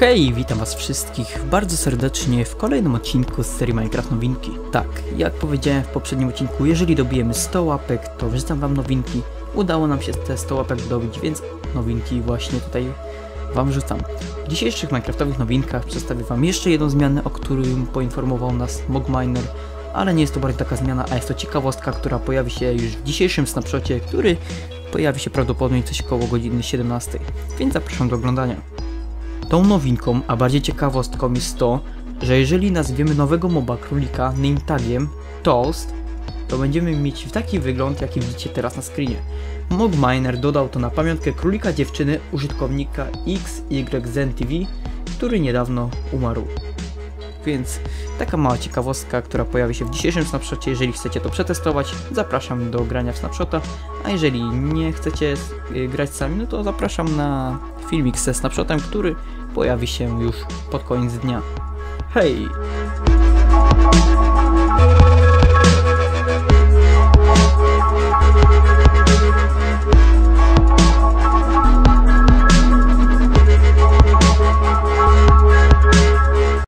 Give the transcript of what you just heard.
Hej, witam was wszystkich bardzo serdecznie w kolejnym odcinku z serii Minecraft Nowinki. Tak, jak powiedziałem w poprzednim odcinku, jeżeli dobijemy 100 łapek, to wrzucam wam nowinki. Udało nam się te 100 łapek dobić, więc nowinki właśnie tutaj wam rzucam. W dzisiejszych Minecraftowych nowinkach przedstawię wam jeszcze jedną zmianę, o którym poinformował nas Mogminer, ale nie jest to bardziej taka zmiana, a jest to ciekawostka, która pojawi się już w dzisiejszym snapshocie, który pojawi się prawdopodobnie coś koło godziny 17, więc zapraszam do oglądania. Tą nowinką, a bardziej ciekawostką jest to, że jeżeli nazwiemy nowego moba królika name tagiem Toast, to będziemy mieć taki wygląd, jaki widzicie teraz na screenie. Mogminer dodał to na pamiątkę królika dziewczyny użytkownika XYZenTV, który niedawno umarł. Więc taka mała ciekawostka, która pojawi się w dzisiejszym snapshocie. Jeżeli chcecie to przetestować, zapraszam do grania w snapshota, a jeżeli nie chcecie y, grać sami, no to zapraszam na filmik ze snapshotem, który pojawi się już pod koniec dnia. Hej!